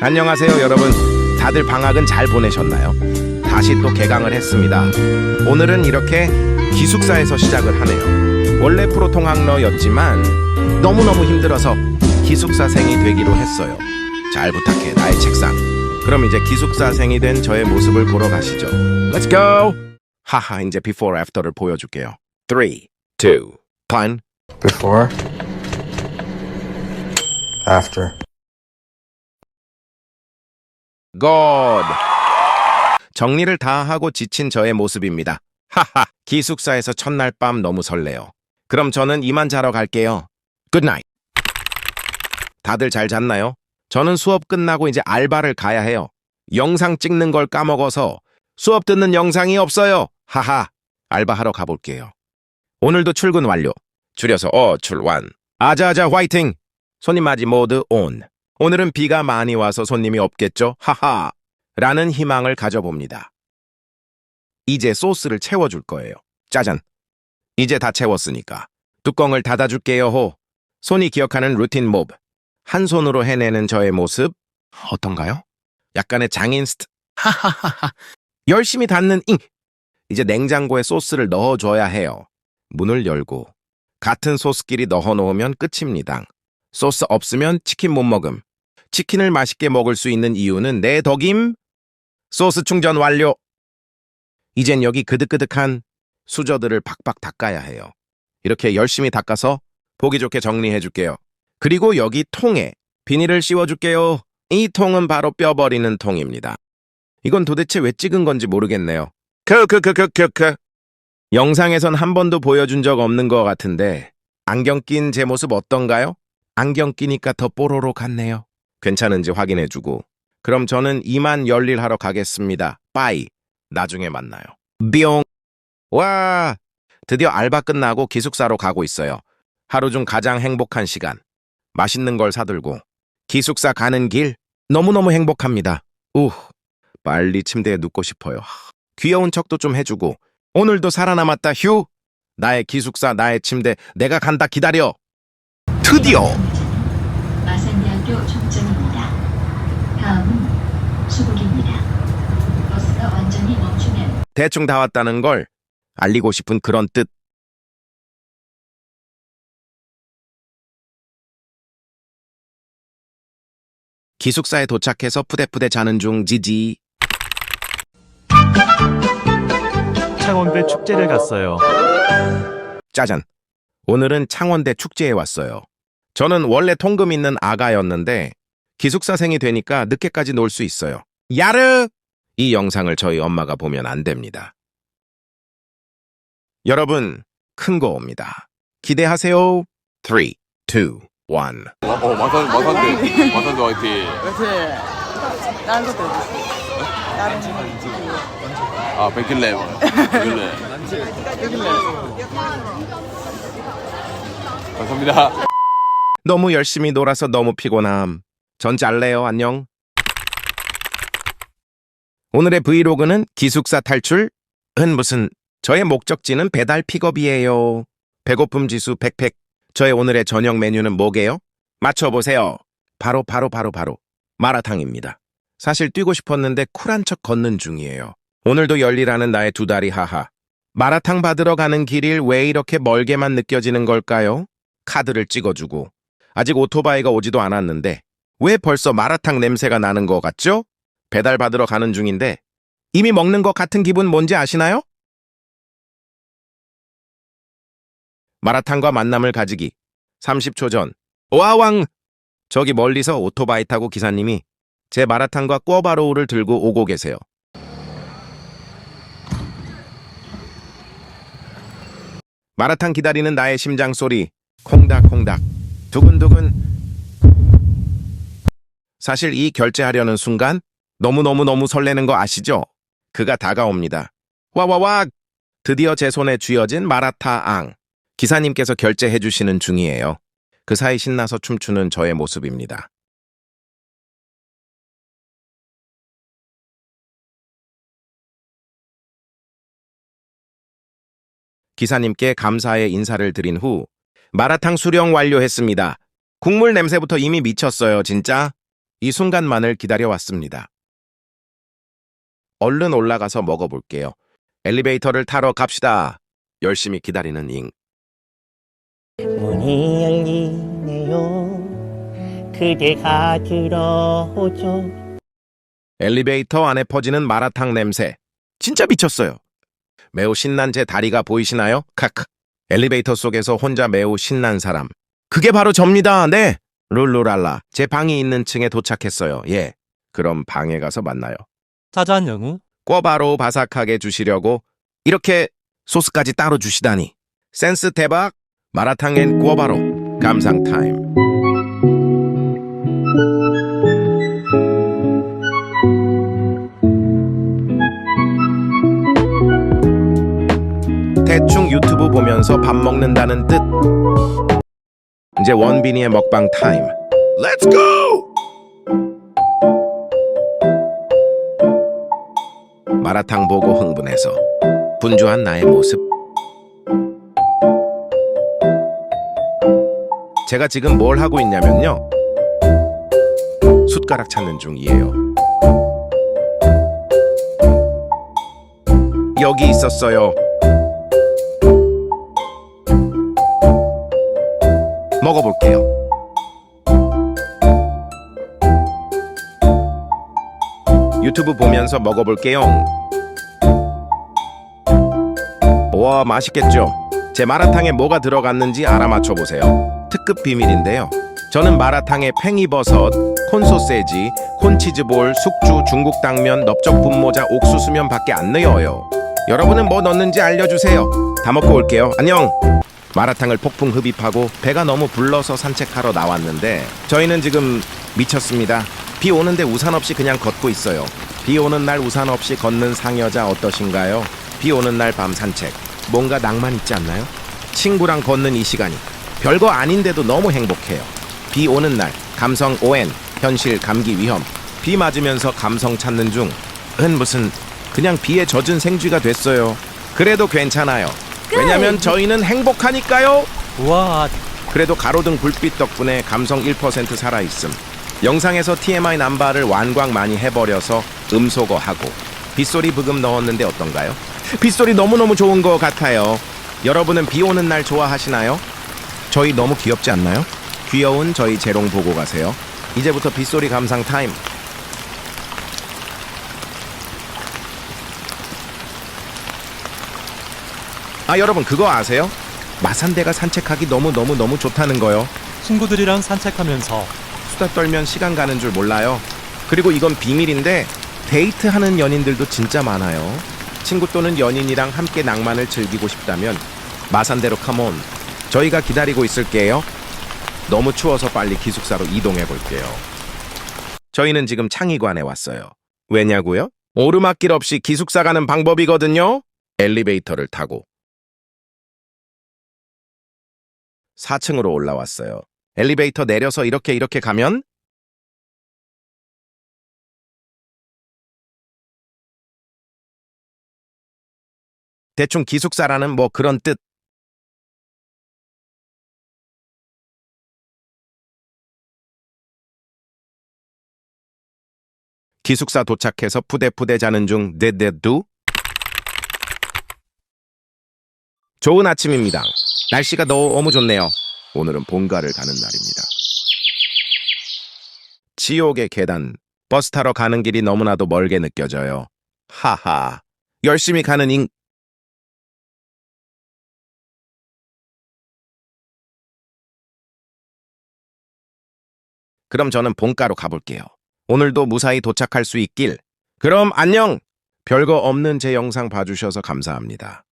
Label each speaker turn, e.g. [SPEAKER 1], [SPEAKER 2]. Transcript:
[SPEAKER 1] 안녕하세요, 여러분. 다들 방학은 잘 보내셨나요? 다시 또 개강을 했습니다. 오늘은 이렇게 기숙사에서 시작을 하네요. 원래 프로통학러였지만 너무너무 힘들어서 기숙사생이 되기로 했어요. 잘 부탁해, 나의 책상. 그럼 이제 기숙사생이 된 저의 모습을 보러 가시죠. Let's go! 하하, 이제 before after를 보여줄게요. 3, 2, 1.
[SPEAKER 2] Before. After.
[SPEAKER 1] God. 정리를 다 하고 지친 저의 모습입니다. 하하, 기숙사에서 첫날 밤 너무 설레요. 그럼 저는 이만 자러 갈게요. Night. 다들 잘 잤나요? 저는 수업 끝나고 이제 알바를 가야 해요. 영상 찍는 걸 까먹어서 수업 듣는 영상이 없어요. 하하, 알바하러 가볼게요. 오늘도 출근 완료. 줄여서 어, 출완. 아자아자 화이팅! 손님 맞이 모드 온. 오늘은 비가 많이 와서 손님이 없겠죠? 하하! 라는 희망을 가져봅니다. 이제 소스를 채워줄 거예요. 짜잔! 이제 다 채웠으니까. 뚜껑을 닫아줄게요, 호. 손이 기억하는 루틴 모브. 한 손으로 해내는 저의 모습. 어떤가요? 약간의 장인 스트. 하하하하. 열심히 닫는 잉. 이제 냉장고에 소스를 넣어줘야 해요. 문을 열고. 같은 소스끼리 넣어놓으면 끝입니다. 소스 없으면 치킨 못 먹음. 치킨을 맛있게 먹을 수 있는 이유는 내 덕임. 소스 충전 완료. 이젠 여기 그득그득한 수저들을 박박 닦아야 해요. 이렇게 열심히 닦아서 보기 좋게 정리해 줄게요. 그리고 여기 통에 비닐을 씌워 줄게요. 이 통은 바로 뼈 버리는 통입니다. 이건 도대체 왜 찍은 건지 모르겠네요. 크크크크크크. 영상에선 한 번도 보여준 적 없는 것 같은데 안경 낀 제 모습 어떤가요? 안경 끼니까 더 뽀로로 같네요. 괜찮은지 확인해주고 그럼 저는 이만 열일 하러 가겠습니다. 빠이. 나중에 만나요. 뿅. 와, 드디어 알바 끝나고 기숙사로 가고 있어요. 하루 중 가장 행복한 시간. 맛있는 걸 사들고 기숙사 가는 길 너무너무 행복합니다. 우, 빨리 침대에 눕고 싶어요. 귀여운 척도 좀 해주고 오늘도 살아남았다 휴. 나의 기숙사 나의 침대 내가 간다 기다려. 드디어
[SPEAKER 3] 마산대학교. 다음은 수국입니다. 버스가 완전히 멈추면
[SPEAKER 1] 대충 다 왔다는 걸 알리고 싶은 그런 뜻. 기숙사에 도착해서 푸대푸대 자는 중 지지.
[SPEAKER 4] 창원대 축제를 갔어요.
[SPEAKER 1] 짜잔. 오늘은 창원대 축제에 왔어요. 저는 원래 통금 있는 아가였는데 기숙사생이 되니까 늦게까지 놀 수 있어요. 야르! 이 영상을 저희 엄마가 보면 안 됩니다. 여러분, 큰 거 옵니다. 기대하세요. 3, 2, 1.
[SPEAKER 5] 어, 마산, 마산대, 마산대 화이팅.
[SPEAKER 6] 다른 것도 해주세요. 다른 거.
[SPEAKER 5] 아, 백길래, 백길래. 감사합니다.
[SPEAKER 1] 너무 열심히 놀아서 너무 피곤함. 전 짤래요. 안녕. 오늘의 브이로그는 기숙사 탈출? 은 무슨 저의 목적지는 배달 픽업이에요. 배고픔 지수 100팩. 저의 오늘의 저녁 메뉴는 뭐게요? 맞춰보세요. 바로 바로 바로 바로 마라탕입니다. 사실 뛰고 싶었는데 쿨한 척 걷는 중이에요. 오늘도 열일하는 나의 두 다리 하하. 마라탕 받으러 가는 길이 왜 이렇게 멀게만 느껴지는 걸까요? 카드를 찍어주고 아직 오토바이가 오지도 않았는데 왜 벌써 마라탕 냄새가 나는 것 같죠? 배달 받으러 가는 중인데 이미 먹는 것 같은 기분 뭔지 아시나요? 마라탕과 만남을 가지기 30초 전 와왕 저기 멀리서 오토바이 타고 기사님이 제 마라탕과 꿔바로우를 들고 오고 계세요. 마라탕 기다리는 나의 심장 소리 콩닥콩닥 두근두근 사실 이 결제하려는 순간 너무너무너무 설레는 거 아시죠? 그가 다가옵니다. 와와와 드디어 제 손에 쥐어진 마라타앙 기사님께서 결제해 주시는 중이에요. 그 사이 신나서 춤추는 저의 모습입니다. 기사님께 감사의 인사를 드린 후 마라탕 수령 완료했습니다. 국물 냄새부터 이미 미쳤어요, 진짜. 이 순간만을 기다려왔습니다. 얼른 올라가서 먹어볼게요. 엘리베이터를 타러 갑시다. 열심히 기다리는 잉.
[SPEAKER 7] 문이 열리네요. 그대가 들어오죠.
[SPEAKER 1] 엘리베이터 안에 퍼지는 마라탕 냄새. 진짜 미쳤어요. 매우 신난 제 다리가 보이시나요? 카크. 엘리베이터 속에서 혼자 매우 신난 사람. 그게 바로 접니다. 네. 룰루랄라. 제 방이 있는 층에 도착했어요. 예. 그럼 방에 가서 만나요.
[SPEAKER 4] 짜잔 영우.
[SPEAKER 1] 꿔바로 바삭하게 주시려고 이렇게 소스까지 따로 주시다니. 센스 대박. 마라탕 엔 꿔바로. 감상 타임. 대충 유튜브 보면서 밥 먹는다는 뜻. 이제 원빈이의 먹방 타임. Let's! 마라탕 보고 흥분해서 분주한 나의 모습. 제가 지금 뭘 하고 있냐면요. 숟가락 찾는 중이에요. 여기 있었어요. 먹어볼게요. 유튜브 보면서 먹어볼게요. 와, 맛있겠죠? 제 마라탕에 뭐가 들어갔는지 알아맞혀 보세요. 특급 비밀인데요. 저는 마라탕에 팽이버섯, 콘소세지, 콘치즈볼, 숙주, 중국 당면, 넓적 분모자, 옥수수면 밖에 안 넣어요. 여러분은 뭐 넣는지 알려주세요. 다 먹고 올게요. 안녕! 마라탕을 폭풍 흡입하고 배가 너무 불러서 산책하러 나왔는데 저희는 지금 미쳤습니다. 비 오는데 우산 없이 그냥 걷고 있어요. 비 오는 날 우산 없이 걷는 상여자 어떠신가요? 비 오는 날 밤 산책. 뭔가 낭만 있지 않나요? 친구랑 걷는 이 시간이 별거 아닌데도 너무 행복해요. 비 오는 날 감성 ON 현실 감기 위험 비 맞으면서 감성 찾는 중. 은 무슨 그냥 비에 젖은 생쥐가 됐어요. 그래도 괜찮아요. 왜냐면 저희는 행복하니까요.
[SPEAKER 4] 우와,
[SPEAKER 1] 그래도 가로등 불빛 덕분에 감성 1% 살아있음. 영상에서 TMI 남바를 완광 많이 해버려서 음소거하고 빗소리 브금 넣었는데 어떤가요? 빗소리 너무너무 좋은 것 같아요. 여러분은 비 오는 날 좋아하시나요? 저희 너무 귀엽지 않나요? 귀여운 저희 재롱 보고 가세요. 이제부터 빗소리 감상 타임. 아 여러분 그거 아세요? 마산대가 산책하기 너무너무너무 좋다는 거요.
[SPEAKER 4] 친구들이랑 산책하면서
[SPEAKER 1] 수다 떨면 시간 가는 줄 몰라요. 그리고 이건 비밀인데 데이트하는 연인들도 진짜 많아요. 친구 또는 연인이랑 함께 낭만을 즐기고 싶다면 마산대로 컴온. 저희가 기다리고 있을게요. 너무 추워서 빨리 기숙사로 이동해 볼게요. 저희는 지금 창의관에 왔어요. 왜냐고요? 오르막길 없이 기숙사 가는 방법이거든요. 엘리베이터를 타고 4층으로 올라왔어요. 엘리베이터 내려서 이렇게 이렇게 가면 대충 기숙사라는 뭐 그런 뜻. 기숙사 도착해서 푸대푸대 자는 중 데데두 좋은 아침입니다. 날씨가 너무 좋네요. 오늘은 본가를 가는 날입니다. 지옥의 계단, 버스 타러 가는 길이 너무나도 멀게 느껴져요. 하하, 열심히 가는 인... 그럼 저는 본가로 가볼게요. 오늘도 무사히 도착할 수 있길. 그럼 안녕! 별거 없는 제 영상 봐주셔서 감사합니다.